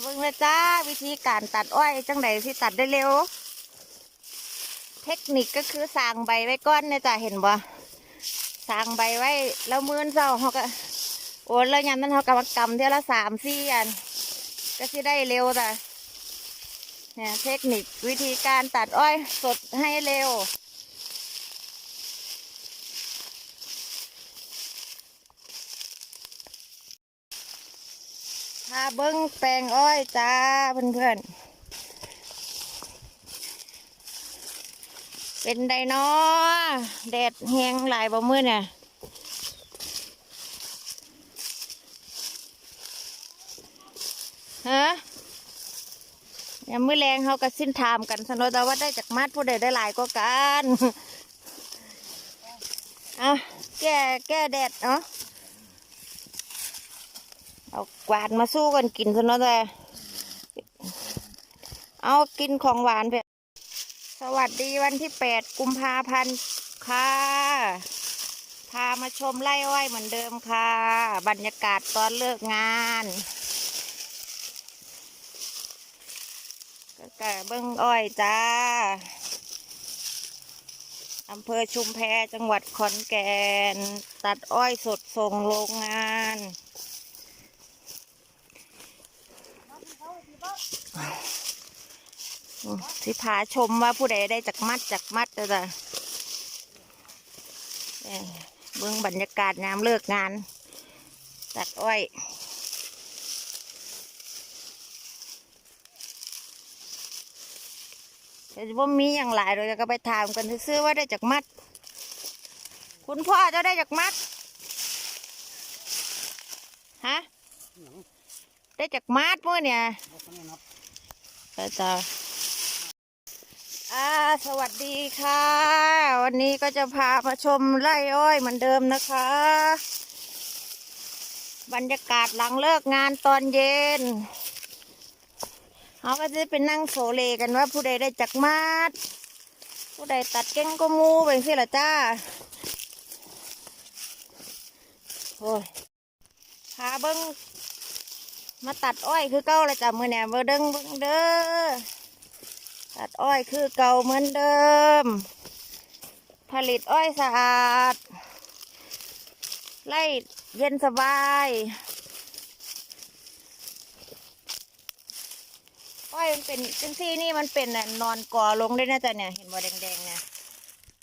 เบิ่งเลยจ้าวิธีการตัดอ้อยจังไดที่ตัดได้เร็ว เทคนิคก็คือสางใบไว้ก้อนเนี่ยจ้ะเห็นบ่สางใบไว้แล้วมือนเจ้าเขาก็โอนแล้วยามนั้นเขาก็มากำเท่าละสามสี่อัน ก็สิได้เร็วจ้ะเนี่ยเทคนิควิธีการตัดอ้อยสดให้เร็ว พาเบิ้งแปลงอ้อยจ้าเพื่อนๆ เป็นไดเนาะแดดแหงหลายบ่มือเนี่ยฮะยามมือแรงเขาก็สิ้นถามกันสนอแต่ว่าได้จากมัดผู้ใดได้หลายก็กันอะแก้แก้แดดเนาะ เอากวาดมาสู้กันกินซะเนาะแต่เอากินของหวานไปสวัสดีวันที่แปดกุมภาพันธ์ค่ะ พามาชมไร่อ้อยเหมือนเดิมค่ะ บรรยากาศตอนเลิกงานก็กะเบิ้งอ้อยจ้าอำเภอชุมแพจังหวัดขอนแก่น ตัดอ้อยสดส่งโรงงาน อืม สิพาชมว่าผู้ใดได้จากมัดจากมัดจ้ะจ้ะเบื้องบรรยากาศงามเลิกงาน ตัดอ้อยแต่ว่ามีอย่างหลายเราจะไปถามกันซื้อว่าได้จากมัด คุณพ่อจะได้จากมัด ฮะ ได้จากมัดมื่อเนี่ยจ้าจ้าอ่าสวัสดีค่ะ วันนี้ก็จะพามาชมไร่อ้อยเหมือนเดิมนะคะ บรรยากาศหลังเลิกงานตอนเย็นเขาก็จะไปนั่งโซเลกันว่าผู้ใดได้จักมาด ผู้ใดตัดเก่งก็มูเป็นสิละจ้าโอ้ยพาเบิ้ง มาตัดอ้อยคือเก่าเลยจ้ะมือเนี่ยเบอเดิงเบิ่งเด้อตัดอ้อยคือเก่าเหมือนเดิม ผลิตอ้อยสะอาด ไล่เย็นสบาย อ้อยมันเป็นจังซี่นี่มันเป็นน่ะนอนก่อลงได้นะจ๊ะเนี่ย เห็นบ่แดงๆเนี่ย